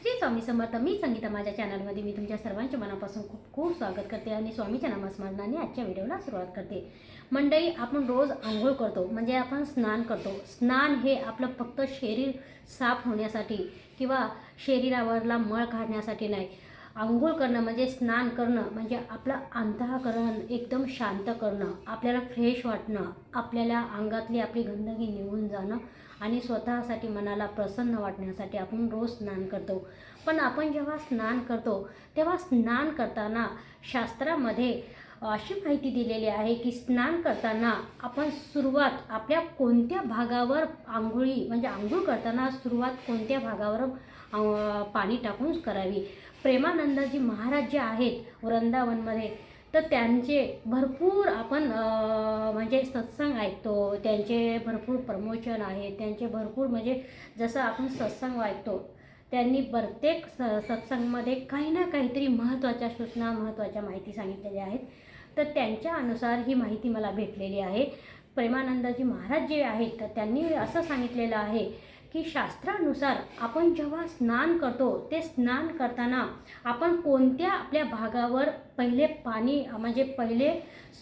श्री स्वामी समर्थ. मी संगीता. माझ्या चॅनलमध्ये मी तुमच्या सर्वांच्या मनापासून खूप खूप स्वागत करते आणि स्वामीच्या नामस्मरणाने आजच्या व्हिडिओला सुरुवात करते. मंडळी आपण रोज आंघोळ करतो म्हणजे आपण स्नान करतो. स्नान हे आपलं फक्त शरीर साफ होण्यासाठी किंवा शरीरावरला मळ काढण्यासाठी नाही. आंघोळ करणं म्हणजे स्नान करणं म्हणजे आपलं अंतःकरण एकदम शांत करणं आपल्याला फ्रेश वाटणं आपल्याला अंगातली आपली गंदगी निघून जाणं आणि स्वतःसाठी मनाला प्रसन्न वाटण्यासाठी आपण रोज स्नान करतो. पण आपण जेव्हा स्नान करतो तेव्हा स्नान करताना शास्त्रामध्ये अशी माहिती दिलेली आहे की स्नान करताना आपण सुरुवात आपल्या कोणत्या भागावर आंघोळी म्हणजे आंघोळ करताना सुरुवात कोणत्या भागावर पाणी टाकून करावी? प्रेमानंदजी महाराज जे आहेत वृंदावनमध्ये तर त्यांचे भरपूर आपण म्हणजे सत्संग ऐकतो. त्यांचे भरपूर प्रमोशन आहे. त्यांचे भरपूर म्हणजे जसं आपण सत्संग ऐकतो त्यांनी प्रत्येक स सत्संगमध्ये काही ना काहीतरी महत्त्वाच्या सूचना महत्त्वाच्या माहिती सांगितलेल्या आहेत. तर त्यांच्या अनुसार ही माहिती मला भेटलेली आहे. प्रेमानंदाजी महाराज जे आहेत तर त्यांनी असं सांगितलेलं आहे की शास्त्रानुसार आपण जेव्हा स्नान करतो ते स्नान करताना आपण कोणत्या आपल्या भागावर पहिले पाणी म्हणजे पहिले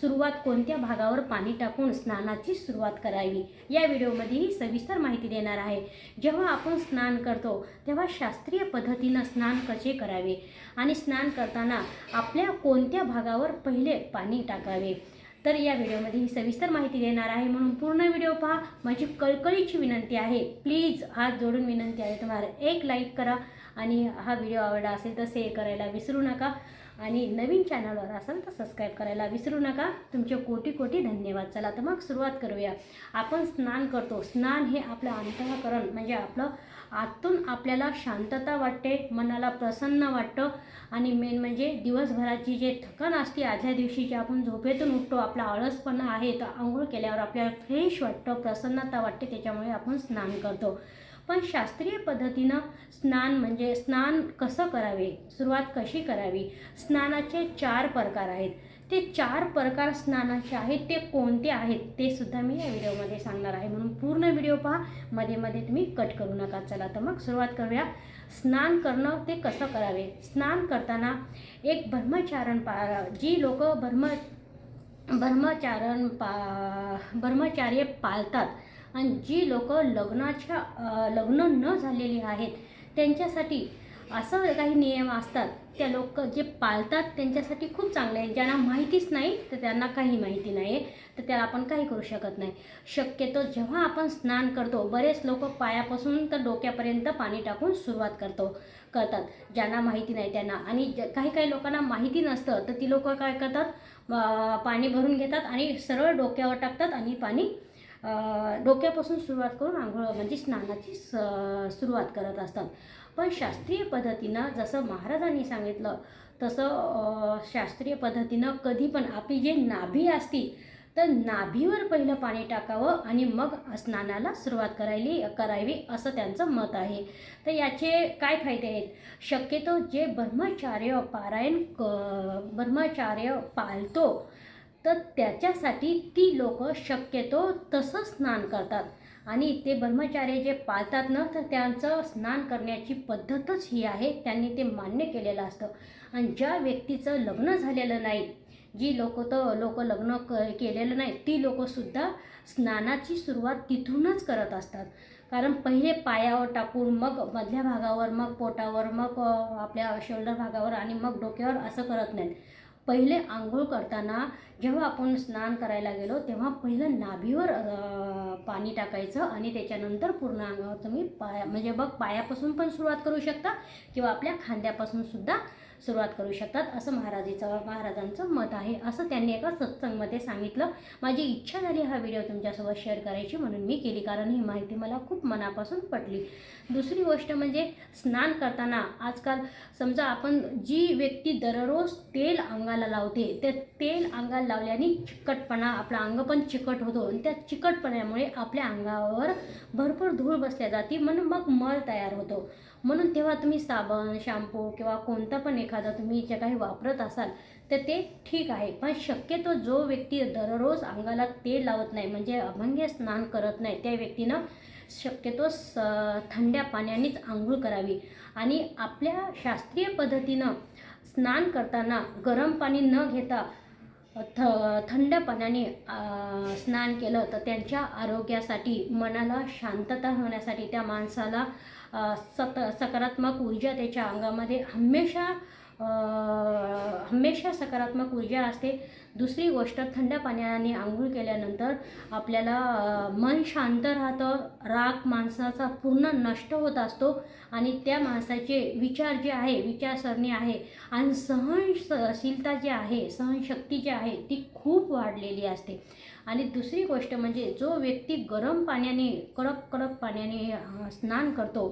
सुरुवात कोणत्या भागावर पाणी टाकून स्नानाची सुरुवात करावी? या व्हिडिओमध्ये ही सविस्तर माहिती देणार आहे. जेव्हा आपण स्नान करतो तेव्हा शास्त्रीय पद्धतीनं स्नान कसे करावे? आणि स्नान करताना आपल्या कोणत्या भागावर पहिले पाणी टाकावे? तर या व्हिडिओमध्ये ही सविस्तर माहिती देणार आहे. म्हणून पूर्ण व्हिडिओ पहा. माझी कळकळीची विनंती आहे. प्लीज हात जोडून विनंती आहे. तुम्हाला एक लाईक करा. आणि हा व्हिडिओ आवडला असेल तर शेअर करायला विसरू नका. आणि नवीन चॅनलवर असाल तर सबस्क्राईब करायला विसरू नका. तुमचे कोटी कोटी धन्यवाद. चला तर मग सुरुवात करूया. आपण स्नान करतो. स्नान हे आपलं अंतःकरण म्हणजे आपलं आतून आपल्याला शांतता वाटते मनाला प्रसन्न वाटतं. आणि मेन म्हणजे दिवसभराची जे थकान असते आदल्या दिवशी जे आपण झोपेतून उठतो आपला आळसपणा आहे तर आंघोळ केल्यावर आपल्याला फ्रेश वाटतं प्रसन्नता वाटते त्याच्यामुळे आपण स्नान करतो. पण शास्त्रीय पद्धतीनं स्नान म्हणजे स्नान कसं करावे? सुरुवात कशी करावी? स्नानाचे चार प्रकार आहेत. ते चार प्रकार स्नानाचे आहेत ते कोणते आहेत ते सुद्धा मी या व्हिडिओमध्ये सांगणार आहे. म्हणून पूर्ण व्हिडिओ पहा. मध्ये मध्ये तुम्ही कट करू नका. चला तर मग सुरुवात करूया. स्नान करणं ते कसं करावे? स्नान करताना एक ब्रह्मचारण पा जी लोक ब्रह्म ब्रह्मचारण पा ब्रह्मचार्य पाळतात. आणि जी लोक लग्नाच्या लग्न न झालेली आहेत त्यांच्यासाठी असं काही नियम असतात त्या लोक जे पाळतात त्यांच्यासाठी खूप चांगले आहे. ज्यांना माहितीच नाही तर त्यांना काही माहिती नाही आहे तर त्याला आपण काही करू शकत नाही. शक्यतो जेव्हा आपण स्नान करतो बरेच लोक पायापासून तर डोक्यापर्यंत पाणी टाकून सुरुवात करतो करतात. ज्यांना माहिती नाही त्यांना. आणि ज- काही काही लोकांना माहिती नसतं तर ती लोक काय करतात? पाणी भरून घेतात आणि सरळ डोक्यावर टाकतात आणि पाणी डोक्यापासून सुरुवात करून आंघोळ म्हणजे स्नानाची स सुरुवात करत असतात. पण शास्त्रीय पद्धतीनं जसं महाराजांनी सांगितलं तसं शास्त्रीय पद्धतीनं कधी पण आपली जे नाभी असती तर नाभीवर पहिलं पाणी टाकावं आणि मग स्नानाला सुरुवात करायली करावी असं त्यांचं मत आहे. तर याचे काय फायदे आहेत? शक्यतो जे ब्रह्मचार्य पारायण क ब्रह्मचार्य पाळतो तर त्याच्यासाठी ती लोक शक्यतो तसं स्नान करतात. आणि ते ब्रह्मचार्य जे पाळतात ना तर त्यांचं स्नान करण्याची पद्धतच ही आहे. त्यांनी ते मान्य केलेलं असतं. आणि ज्या व्यक्तीचं लग्न झालेलं नाही जी लोक तर लोक लग्न क केलेलं नाही ती लोकंसुद्धा स्नानाची सुरुवात तिथूनच करत असतात. कारण पहिले पायावर टाकून मग मधल्या भागावर मग पोटावर मग आपल्या शोल्डर भागावर आणि मग डोक्यावर असं करत नाहीत. पहिले आंघोळ करताना जेव्हा आपण स्नान करायला गेलो तेव्हा पहिलं नाभीवर पाणी टाकायचं आणि त्याच्यानंतर पूर्ण अंगावर तुम्ही पाया म्हणजे बघ पायापासून पण सुरुवात करू शकता किंवा आपल्या खांद्यापासून सुद्धा सुरुवात करू शकतात असं महाराजीचं महाराजांचं मत आहे. असं त्यांनी एका सत्संगमध्ये सांगितलं. माझी इच्छा झाली हा व्हिडिओ तुमच्यासोबत शेअर करायची म्हणून मी केली कारण ही माहिती मला खूप मनापासून पटली. दुसरी गोष्ट म्हणजे स्नान करताना आजकाल समजा आपण जी व्यक्ती दररोज तेल अंगाला लावते ते तेल अंगाला लावल्याने चिकटपणा आपला अंग पण चिकट होतो आणि त्या चिकटपणामुळे आपल्या अंगावर भरपूर धूळ बसल्या जाते. म्हणून मग मळ तयार होतो. म्हणून तेव्हा तुम्ही साबण शॅम्पू किंवा कोणता पण एखादा तुम्ही जे काही वापरत असाल तर ते ठीक आहे. पण शक्यतो जो व्यक्ती दररोज अंगाला तेल लावत नाही म्हणजे अभंग्य स्नान करत नाही त्या व्यक्तीनं शक्यतो स थंड्या पाण्यानेच आंघोळ करावी. आणि आपल्या शास्त्रीय पद्धतीनं स्नान करताना गरम पाणी न घेता थ थंड पाण्याने स्नान केलं तर त्यांच्या आरोग्यासाठी मनाला शांतता होण्यासाठी त्या माणसाला सत सकारात्मक ऊर्जा त्याच्या अंगामध्ये हमेशा हमेशा सकारात्मक ऊर्जा असते. दुसरी गोष्ट थंड पाण्याने आंघोळ केल्यानंतर आपल्याला मन शांत राहतं. राग माणसाचा पूर्ण नष्ट होत असतो आणि त्या माणसाचे विचार जे आहे विचारसरणी आहे आणि सहनशीलता जी आहे सहनशक्ती जी आहे ती खूप वाढलेली असते. आणि दुसरी गोष्ट म्हणजे जो व्यक्ती गरम पाण्याने कडक कडक पाण्याने स्नान करतो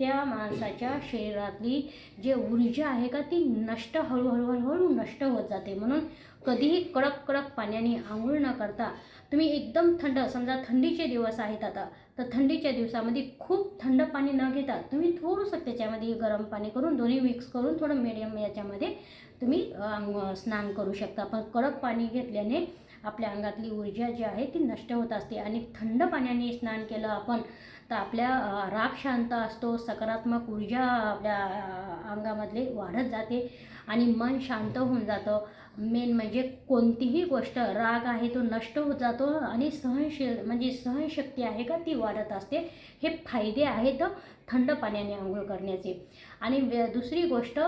त्या माणसाच्या शरीरातली जे ऊर्जा आहे का ती नष्ट हळूहळू हळूहळू नष्ट होत जाते. म्हणून कधीही कडक कडक पाण्याने आंघोळ न करता तुम्ही एकदम थंड समजा थंडीचे दिवस आहेत आता तर थंडीच्या दिवसामध्ये खूप थंड पाणी न घेता तुम्ही थोडंसं त्याच्यामध्ये गरम पाणी करून दोन्ही मिक्स करून थोडं मिडियम याच्यामध्ये तुम्ही अंग स्नान करू शकता. पण कडक पाणी घेतल्याने आपल्या अंगातली ऊर्जा जी आहे ती नष्ट होत असते. आणि थंड पाण्याने स्नान केलं आपण तर आपल्या राग शांत असतो सकारात्मक ऊर्जा आपल्या अंगामधले वाढत जाते आणि मन शांत होऊन जातं. मेन म्हणजे कोणतीही गोष्ट राग आहे तो नष्ट होत जातो आणि सहनशील म्हणजे सहनशक्ती आहे का ती वाढत असते हे फायदे आहेत. थंड पाण्याने आंघोळ करण्याचे. आणि दुसरी गोष्ट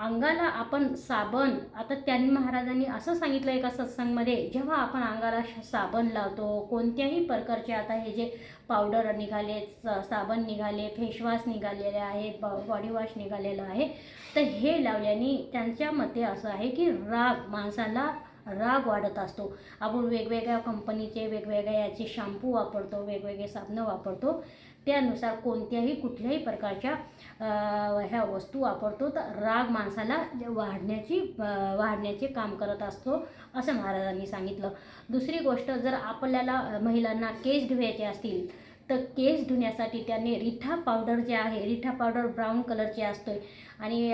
अंगाला आपण साबण आता त्यांनी महाराजांनी असं सांगितलं एका सत्संगमध्ये जेव्हा आपण अंगाला श- साबण लावतो कोणत्याही प्रकारचे आता हे जे पावडर निघाले स- साबण निघाले फेसवॉश निघालेले आहेत बॉडी वॉश निघालेलं आहे तर हे लावल्याने त्यांच्या मते असं आहे की राग माणसाला राग वाढत असतो. आपण वेगवेगळ्या कंपनीचे वेगवेगळ्या याचे शॅम्पू वापरतो वेगवेगळे साबणं वापरतो. त्यानुसार कोणत्याही कुठल्याही प्रकारच्या ह्या वस्तू वापरतो तर राग माणसाला वाढण्याची वाढण्याचे काम करत असतो असं महाराजांनी सांगितलं. दुसरी गोष्ट जर आपल्याला महिलांना केस धुवायचे असतील तर केस धुण्यासाठी त्यांनी रिठा पावडर जे आहे रिठा पावडर ब्राऊन कलरचे असतो आणि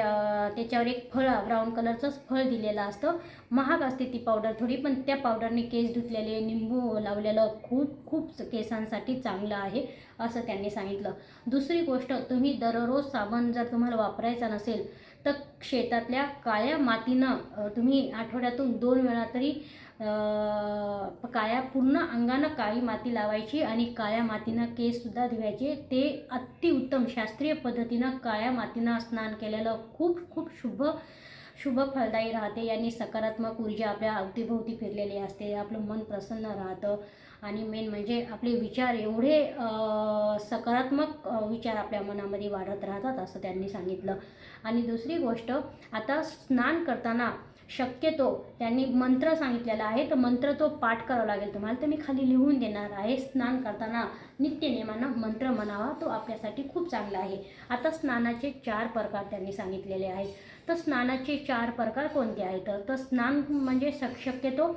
त्याच्यावर एक फळ ब्राऊन कलरचंच फळ दिलेलं असतं. महाग असते ती पावडर थोडी पण त्या पावडरने केस धुतलेले निंबू लावलेलं खूप खूप केसांसाठी चांगलं आहे असं त्यांनी सांगितलं. दुसरी गोष्ट तुम्ही दररोज साबण जर तुम्हाला वापरायचा नसेल तर शेतातल्या काळ्या मातीनं तुम्ही आठवड्यातून दोन वेळा तरी काळ्या पूर्ण अंगानं काळी माती लावायची आणि काळ्या मातीनं केससुद्धा धुवायचे. ते अतिउत्तम शास्त्रीय पद्धतीनं काळ्या मातीनं स्नान केलेलं खूप खूप शुभ शुभ फलदायी राहते. यांनी सकारात्मक ऊर्जा आपल्या अवतीभोवती फिरलेली असते. आपलं मन प्रसन्न राहतं. आणि मेन म्हणजे आपले विचार एवढे सकारात्मक विचार आपल्या मनामध्ये वाढत राहतात असं त्यांनी सांगितलं. आणि दुसरी गोष्ट आता स्नान करताना शक्यतो त्यांनी मंत्र सांगितलेला आहे तर मंत्र तो पाठ करावा लागेल तुम्हाला. तर मी खाली लिहून देणार आहे स्नान करताना नित्यनियमानं मंत्र म्हणावा तो आपल्यासाठी खूप चांगला आहे. आता स्नानाचे चार प्रकार त्यांनी सांगितलेले आहेत. तर स्नानाचे चार प्रकार कोणते आहेत? तर- तर स्नान म्हणजे शक- शक्यतो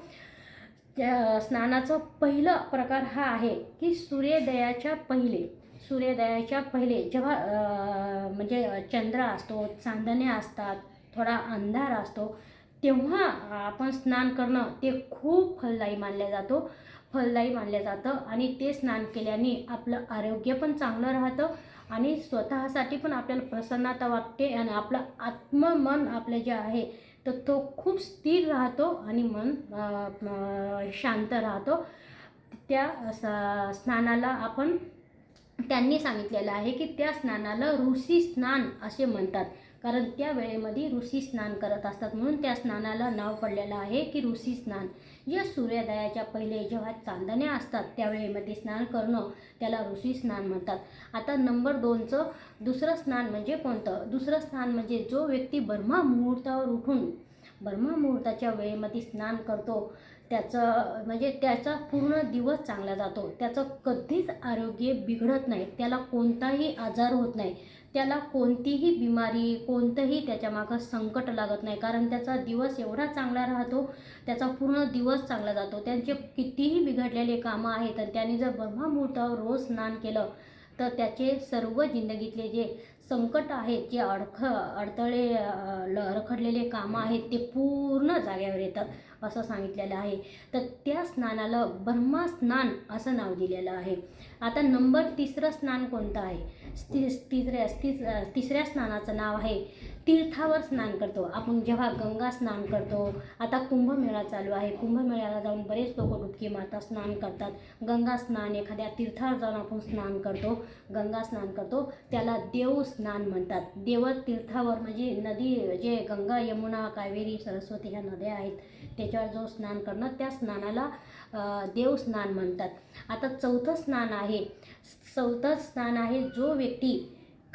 त्या स्नानाचं पहिलं प्रकार हा आहे की सूर्योदयाच्या पहिले सूर्योदयाच्या पहिले जेव्हा म्हणजे चंद्र असतो चांदण्या असतात थोडा अंधार असतो तेव्हा आपण स्नान करणं ते खूप फलदायी मानल्या जातो. फलदायी मानलं जातं आणि ते स्नान केल्याने आपलं आरोग्य पण चांगलं राहतं आणि स्वतःसाठी पण आपल्याला प्रसन्नता वाटते आणि आपलं आत्ममन आपलं जे आहे तर तो खूप स्थिर राहतो आणि मन शांत राहतो. त्या स्नानाला आपण त्यांनी सांगितलेलं आहे की त्या स्नानाला ऋषी स्नान असे म्हणतात. कारण त्या वेळेमध्ये ऋषी स्नान करत असतात. म्हणून त्या स्नानाला नाव पडलेलं आहे की ऋषी स्नान. जे सूर्योदयाच्या पहिले जेव्हा चांदण्या असतात त्या वेळेमध्ये स्नान करणं त्याला ऋषी स्नान म्हणतात. आता नंबर दोनचं दुसरं स्नान म्हणजे कोणतं? दुसरं स्नान म्हणजे जो व्यक्ती ब्रह्मा मुहूर्तावर उठून ब्रह्मा मुहूर्ताच्या वेळेमध्ये स्नान करतो त्याचं म्हणजे त्याचा पूर्ण दिवस चांगला जातो. त्याचं कधीच आरोग्य बिघडत नाही. त्याला कोणताही आजार होत नाही. त्याला कोणतीही बिमारी कोणतंही त्याच्यामागं संकट लागत नाही. कारण त्याचा दिवस एवढा चांगला राहतो त्याचा पूर्ण दिवस चांगला जातो. त्यांचे कितीही बिघडलेले कामं आहेत आणि त्याने जर ब्रह्ममुहूर्तावर रोज स्नान केलं तर त्याचे सर्व जिंदगीतले जे संकट आहेत जे अडख अडथळे ल- रखडलेले कामं आहेत ते पूर्ण जाग्यावर येतात असं सांगितलेलं आहे. तर त्या स्नानाला ब्रह्मा स्नान असं नाव दिलेलं आहे. आता नंबर तिसरं स्नान कोणतं आहे? ति तिसऱ्या तिसऱ्या स्नानाचं नाव आहे. तीर्थावर स्नान करतो. आपण जेव्हा गंगा स्नान करतो आता कुंभमेळा चालू आहे. कुंभमेळ्याला जाऊन बरेच लोक डुबकी मारतात स्नान करतात. गंगा स्नान एखाद्या तीर्थावर जाऊन आपण स्नान करतो. गंगा स्नान करतो. त्याला देव स्नान म्हणतात. देव तीर्थावर म्हणजे नदी जे गंगा यमुना कावेरी सरस्वती ह्या नद्या आहेत. त्याच्यावर जो स्नान करणं त्या स्नानाला देव स्नान म्हणतात. आता चौथं स्नान आहे. चौथं स्नान आहे जो व्यक्ती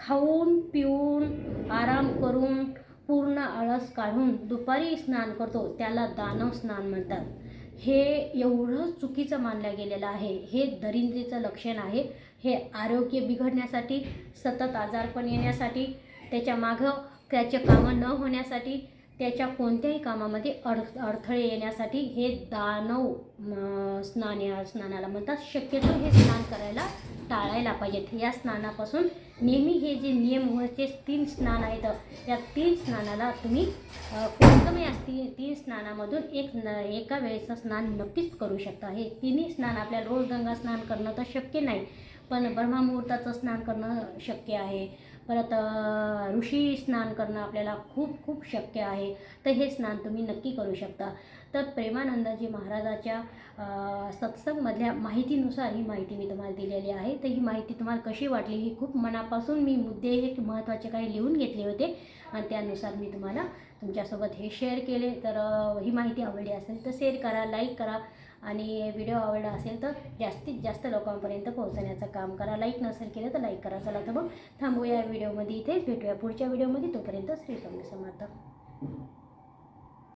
खाऊन पिऊन आराम करून पूर्ण आळस काढून दुपारी स्नान करतो. त्याला दानव स्नान म्हणतात. हे एवढं चुकीचं मानलं गेलेलं आहे. हे दरिद्रीचं लक्षण आहे. हे आरोग्य बिघडण्यासाठी सतत आजारपण येण्यासाठी त्याच्या मागं त्याचे कामं न होण्यासाठी त्याच्या कोणत्याही कामामध्ये अड अडथळे येण्यासाठी हे दानव स्नान या स्नानाला म्हणतात. शक्यतो हे स्नान करायला टाळायला पाहिजेत. या स्नानापासून नेहमी हे जे नियमचे तीन स्नान आहेत. या तीन स्नानाला तुम्ही अ, कोणतं तीन स्नानामधून एक न एका वेळेचं स्नान नक्कीच करू शकता. हे तिन्ही स्नान आपल्या रोज गंगा स्नान करणं तर शक्य नाही पण ब्रह्ममुहूर्ताचं स्नान करणं शक्य आहे. परत ऋषी स्नान करणं आपल्याला खूप खूप शक्य आहे. तर हे स्नान तुम्ही नक्की करू शकता. तर प्रेमानंदजी महाराजाच्या सत्संगमधल्या माहितीनुसार ही माहिती मी तुम्हाला दिलेली आहे. तर ही माहिती तुम्हाला कशी वाटली ही खूप मनापासून मी मुद्दे हे महत्त्वाचे काही लिहून घेतले होते. आणि त्यानुसार मी तुम्हाला तुमच्यासोबत हे शेअर केले. तर ही माहिती आवडली असेल तर शेअर करा लाईक करा. आणि व्हिडिओ आवडला असेल तर जास्तीत जास्त लोकांपर्यंत पोहोचण्याचं काम करा. लाईक नसेल केलं तर लाईक करा. चला तर मग थांबूया या व्हिडिओमध्ये इथेच भेटूया पुढच्या व्हिडिओमध्ये तोपर्यंत श्री स्वामी समर्थ.